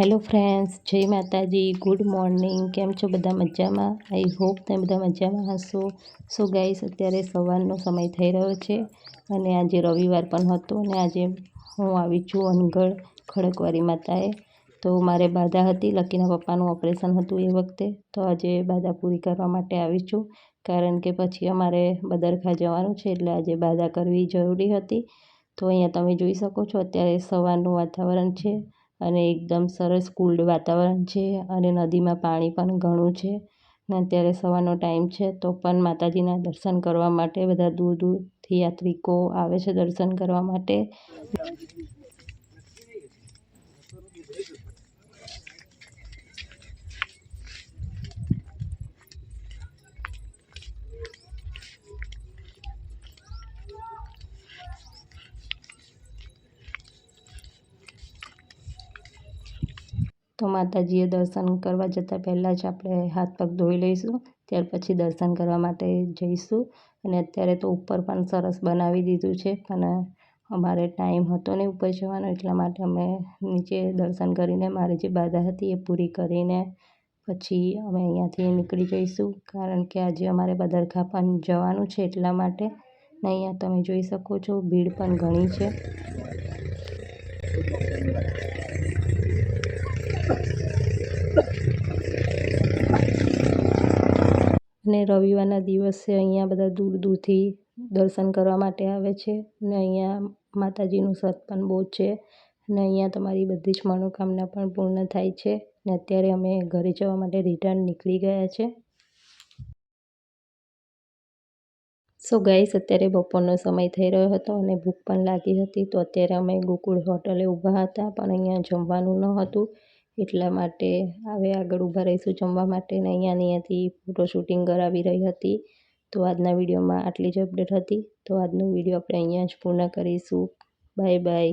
Hello friends જય માતાજી good morning કેમ છો બધા મજામાં? આઈ હોપ તમે બધા મજામાં હશો. સો ગાઈસ અત્યારે સવારનો સમય થઈ રહ્યો છે અને આજે રવિવાર પણ હતો અને આજે હું આવી છું અનગઢ ખડકવારી માતાએ. તો મારે બાધા હતી, લકીના પપ્પાનું ઓપરેશન હતું એ વખતે. તો આજે બાધા પૂરી કરવા માટે આવી છું કારણ કે પછી અમારે બદરખા જવાનું છે એટલે આજે બાધા કરવી જરૂરી હતી. તો અહીંયા તમે જોઈ શકો છો અત્યારે સવારનું વાતાવરણ છે. અને એકદમ સરસ કુલ્ડ વાતાવરણ છે અને નદીમાં પાણી પણ ઘણું છે. ને અત્યારે સવારનો ટાઈમ છે તો પણ માતાજીના દર્શન કરવા માટે બધા દૂર દૂરથી યાત્રિકો આવે છે દર્શન કરવા માટે. તો માતાજીએ દર્શન કરવા જતાં પહેલાં જ આપણે હાથ પગ ધોઈ લઈશું. ત્યાર પછી દર્શન કરવા માટે જઈશું. અને અત્યારે તો ઉપર પણ સરસ બનાવી દીધું છે. પણ અમારે ટાઈમ હતો નહીં ઉપર જવાનો, એટલા માટે અમે નીચે દર્શન કરીને, મારી જે બાધા હતી એ પૂરી કરીને પછી અમે અહીંયાથી નીકળી જઈશું. કારણ કે આજે અમારે બદરખા પણ જવાનું છે એટલા માટે. ને અહીંયા તમે જોઈ શકો છો, ભીડ પણ ઘણી છે. અને રવિવારના દિવસે અહીંયા બધા દૂર દૂરથી દર્શન કરવા માટે આવે છે. ને અહીંયા માતાજીનું સત પણ બહુ છે. ને અહીંયા તમારી બધી જ મનોકામના પણ પૂર્ણ થાય છે. ને અત્યારે અમે ઘરે જવા માટે રિટર્ન નીકળી ગયા છે. સો ગાઈસ અત્યારે બપોરનો સમય થઈ રહ્યો હતો અને ભૂખ પણ લાગી હતી. તો અત્યારે અમે ગોકુળ હોટલે ઊભા હતા. પણ અહીંયા જમવાનું ન હતું. એટલા માટે હવે આગળ ઊભા રહીશું જમવા માટે ને અહીંયા અહીંયાથી ફોટો શૂટિંગ કરાવી રહી હતી. તો આજના વિડીયોમાં આટલી જ અપડેટ હતી. તો આજનો વીડિયો આપણે અહીંયા જ પૂર્ણ કરીશું. Bye bye